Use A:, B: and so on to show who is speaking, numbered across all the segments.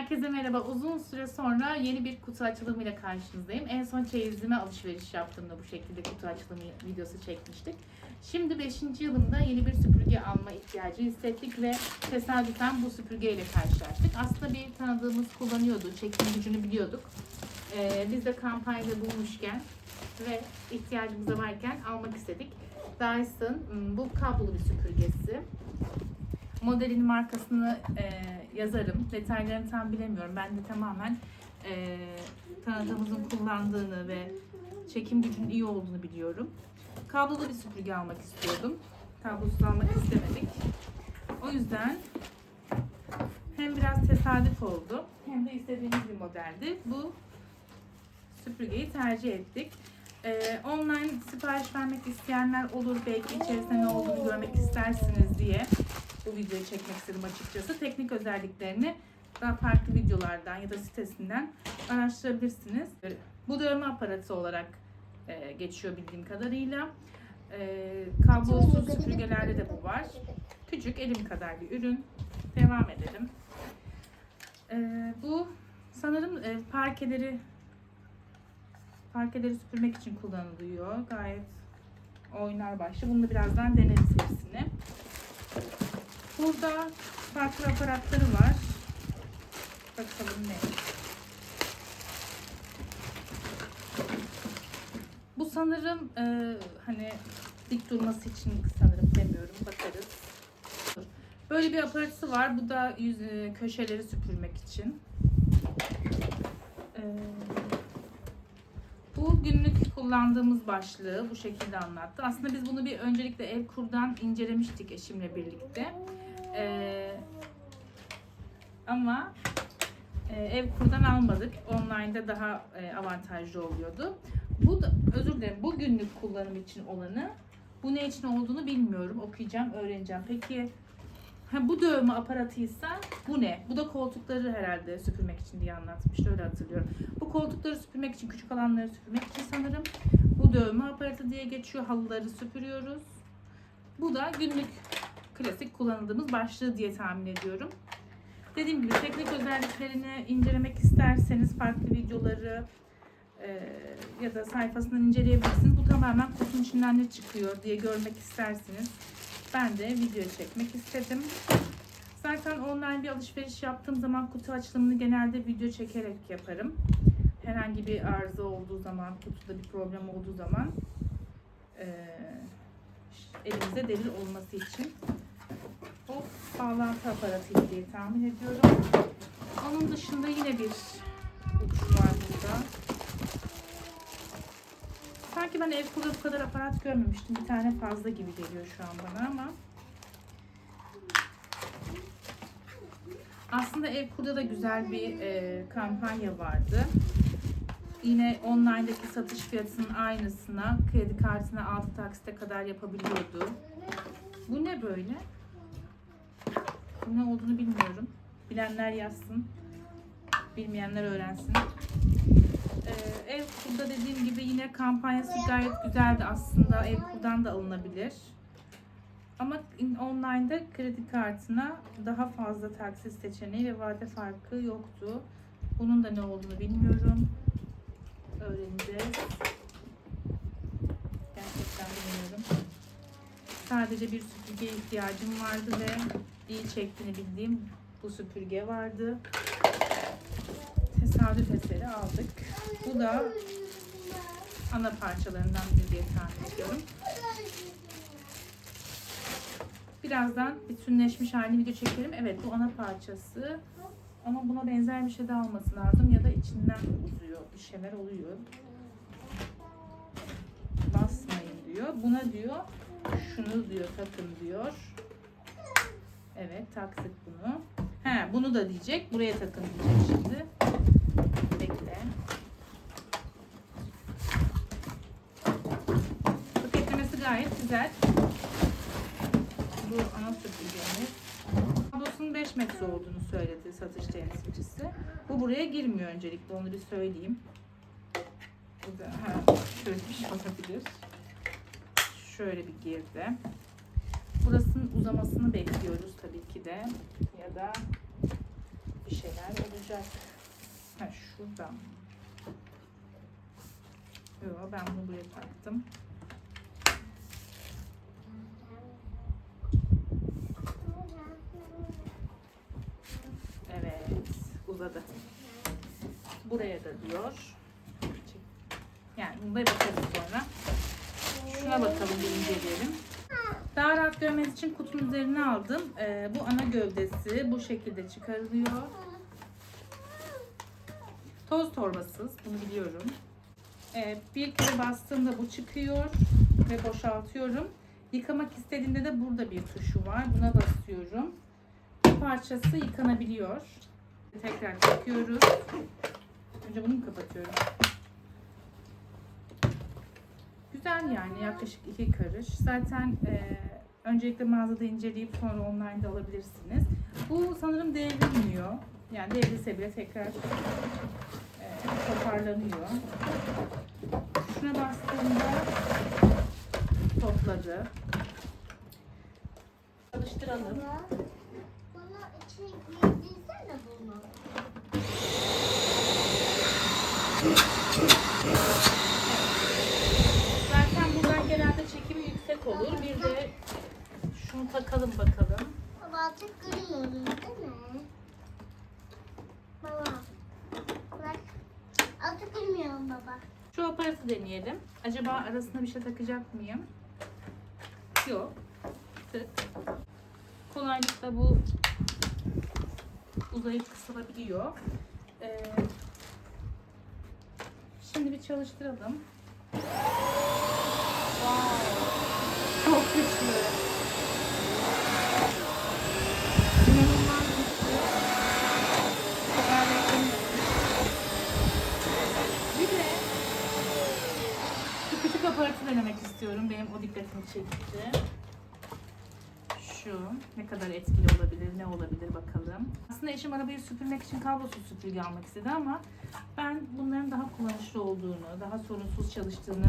A: Herkese merhaba. Uzun süre sonra yeni bir kutu açılımıyla karşınızdayım. En son çeyizime alışveriş yaptığımda bu şekilde kutu açılımı videosu çekmiştik. Şimdi 5. yılımda yeni bir süpürge alma ihtiyacı hissettik ve tesadüfen bu süpürgeyle karşılaştık. Aslında bir tanıdığımız kullanıyordu, çekim gücünü biliyorduk. Ee, biz de kampanyada bulmuşken ve ihtiyacımıza varken almak istedik. Dyson hmm, bu kablolu bir süpürgesi. Modelin markasını e, yazarım. Detaylarını tam bilemiyorum. Ben de tamamen e, tanıdığımızın kullandığını ve çekim gücünün iyi olduğunu biliyorum. Kablolu bir süpürge almak istiyordum. Kablosuz almak istemedik. O yüzden hem biraz tesadüf oldu hem de istediğimiz bir modeldi. Bu süpürgeyi tercih ettik. Ee, online sipariş vermek isteyenler olur. Belki içerisinde ne olduğunu görmek istersiniz diye bu videoyu çekmek istedim açıkçası. Teknik özelliklerini daha farklı videolardan ya da sitesinden araştırabilirsiniz. Bu dövme aparatı olarak e, geçiyor bildiğim kadarıyla. E, kablosuz süpürgelerde de bu var. Küçük elim kadar bir ürün. Devam edelim. E, bu sanırım e, parkeleri parkeleri süpürmek için kullanılıyor. Gayet oynar başlı. Bunu da birazdan deneriz hepsini. Burada farklı aparatları var. Bakalım ne? Bu sanırım e, hani dik durması için sanırım demiyorum. Bakarız. Böyle bir aparatı var. Bu da yüz, e, köşeleri süpürmek için. E, bu günlük kullandığımız başlığı bu şekilde anlattı. Aslında biz bunu bir öncelikle ev kurdan incelemiştik eşimle birlikte. Ee, ama e, ev kurdan almadık. Online'da daha e, avantajlı oluyordu. Bu da özür dilerim. Bu günlük kullanım için olanı. Bu ne için olduğunu bilmiyorum. Okuyacağım, öğreneceğim. Peki ha, bu dövme aparatıysa bu ne? Bu da koltukları herhalde süpürmek için diye anlatmıştı. Öyle hatırlıyorum. Bu koltukları süpürmek için, küçük alanları süpürmek için sanırım. Bu dövme aparatı diye geçiyor. Halıları süpürüyoruz. Bu da günlük klasik kullanıldığımız başlığı diye tahmin ediyorum. Dediğim gibi teknik özelliklerini incelemek isterseniz farklı videoları e, ya da sayfasından inceleyebilirsiniz. Bu tamamen kutunun içinden ne çıkıyor diye görmek isterseniz ben de video çekmek istedim. Zaten online bir alışveriş yaptığım zaman kutu açılımını genelde video çekerek yaparım. Herhangi bir arıza olduğu zaman, kutuda bir problem olduğu zaman e, elimizde delil olması için bağlantı aparatıydı diye tahmin ediyorum. Onun dışında yine bir uç var burada. Sanki ben ev kurda bu kadar aparat görmemiştim. Bir tane fazla gibi geliyor şu an bana ama aslında ev kurda da güzel bir e, kampanya vardı. Yine online'daki satış fiyatının aynısına kredi kartına 6 taksite kadar yapabiliyordu. Bu ne böyle? Ne olduğunu bilmiyorum. Bilenler yazsın. Bilmeyenler öğrensin. Ee, ev kurda dediğim gibi yine kampanyası gayet güzeldi aslında. Ev kurdan da alınabilir. Ama in- online'da kredi kartına daha fazla taksit seçeneği ve vade farkı yoktu. Bunun da ne olduğunu bilmiyorum. Öğreneceğiz. Gerçekten bilmiyorum. Sadece bir süpürgeye ihtiyacım vardı ve iyi çektiğini bildiğim bu süpürge vardı. Tesadüf eseri aldık. Bu da ana parçalarından biri diye tahmin ediyorum. Birazdan bütünleşmiş halini video çekerim. Evet bu ana parçası. Ama buna benzer bir şey de alması lazım ya da içinden uzuyor. Bir şeyler oluyor. Basmayın diyor. Buna diyor şunu diyor takın diyor. Evet taktık bunu. He bunu da diyecek. Buraya takın diyecek şimdi. Bekle. Paketlemesi gayet güzel. Bu ana süpürgemiz. Kablosunun 5 metre olduğunu söyledi satış temsilcisi. Bu buraya girmiyor öncelikle onu bir söyleyeyim. Bu da ha, bir şey olabilir. Şöyle bir girdi. Burasının uzamasını bekliyoruz tabii ki de. Ya da bir şeyler olacak. Ha şuradan. Yok ben bunu buraya taktım. Evet uzadı. Buraya da diyor. Yani buna bakarız sonra. Şuna bakalım bir inceleyelim. Daha rahat görmeniz için kutunun üzerine aldım. Ee, bu ana gövdesi bu şekilde çıkarılıyor. Toz torbasız bunu biliyorum. Ee, bir kere bastığımda bu çıkıyor ve boşaltıyorum. Yıkamak istediğimde de burada bir tuşu var. Buna basıyorum. Bu parçası yıkanabiliyor. Tekrar takıyoruz. Önce bunu kapatıyorum? Güzel yani yaklaşık iki karış. Zaten e, öncelikle mağazada inceleyip sonra online'da alabilirsiniz. Bu sanırım devrilmiyor. Yani devrilse bile tekrar e, toparlanıyor. Şuna bastığımda topladı. Çalıştıralım.
B: Bana içine girdirsene bunu.
A: Zaten buradan genelde yüksek olur. Bir de şunu takalım bakalım.
B: Artık görüyoruz değil mi? Baba. Bak. Artık görmüyorum baba.
A: Şu aparatı deneyelim. Acaba arasına bir şey takacak mıyım? Yok. Tık. Kolaylıkla bu uzayıp kısılabiliyor. Ee, şimdi bir çalıştıralım. Wow. Çok güçlü. İnanılmaz güçlü. Çok ağır bir de şu küçük aparatı denemek istiyorum. Benim o dikkatimi çekti. Şu ne kadar etkili olabilir, ne olabilir bakalım. Aslında eşim arabayı süpürmek için kablosuz süpürge almak istedi ama ben bunların daha kullanışlı olduğunu, daha sorunsuz çalıştığını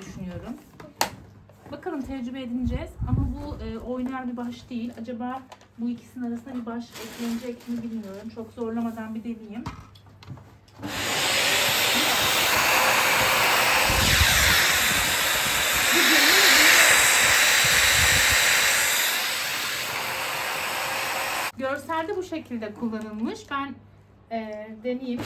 A: düşünüyorum. Bakalım tecrübe edineceğiz ama bu e, oynayan bir baş değil. Acaba bu ikisinin arasında bir baş eklenecek mi bilmiyorum. Çok zorlamadan bir deneyeyim. Bu şekilde kullanılmış. Ben e, deneyeyim.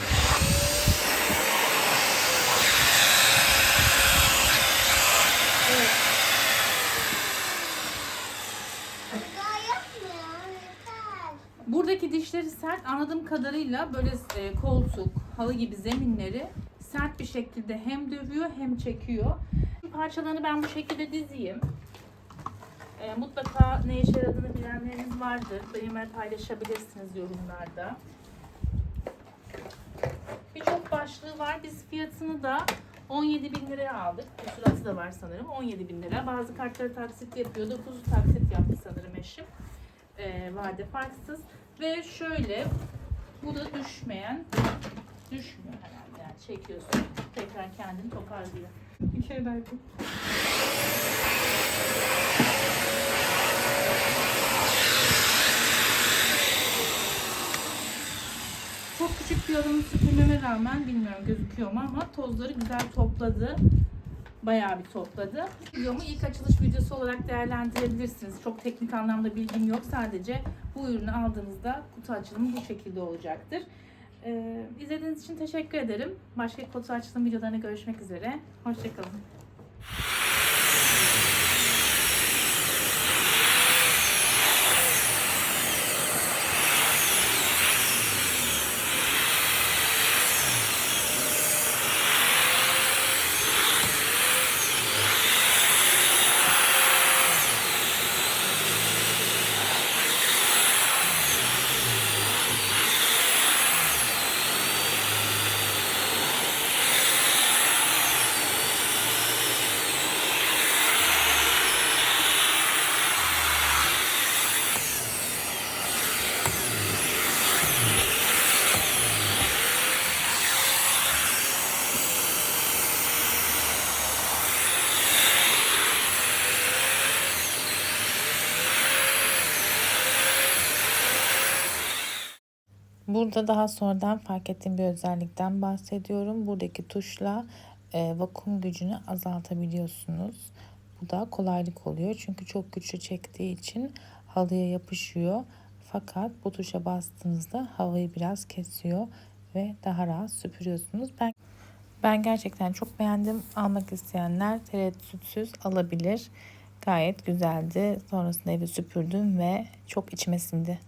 A: Buradaki dişleri sert anladığım kadarıyla böyle e, koltuk, halı gibi zeminleri sert bir şekilde hem dövüyor hem çekiyor. Parçalarını ben bu şekilde dizeyim. E, mutlaka ne işe yaradığını bilenleriniz vardır. Benimle paylaşabilirsiniz yorumlarda. Birçok başlığı var. Biz fiyatını da 17 bin liraya aldık. Kusuratı da var sanırım. 17 bin lira. Bazı kartları taksit yapıyor. 9 taksit yaptı sanırım eşim. E, vade farksız. Ve şöyle bu da düşmeyen düşmüyor herhalde yani çekiyorsun tekrar kendini toparlıyor. Bir kere daha yapayım. Alanı süpürmeme rağmen bilmiyorum gözüküyor mu ama tozları güzel topladı. Bayağı bir topladı. Videomu ilk açılış videosu olarak değerlendirebilirsiniz. Çok teknik anlamda bilgim yok. Sadece bu ürünü aldığınızda kutu açılımı bu şekilde olacaktır. Ee, izlediğiniz için teşekkür ederim. Başka kutu açılım videolarına görüşmek üzere. Hoşçakalın. Burada daha sonradan fark ettiğim bir özellikten bahsediyorum. Buradaki tuşla e, vakum gücünü azaltabiliyorsunuz. Bu da kolaylık oluyor. Çünkü çok güçlü çektiği için halıya yapışıyor. Fakat bu tuşa bastığınızda havayı biraz kesiyor ve daha rahat süpürüyorsunuz. Ben ben gerçekten çok beğendim. Almak isteyenler tereddütsüz alabilir. Gayet güzeldi. Sonrasında evi süpürdüm ve çok içime sindi.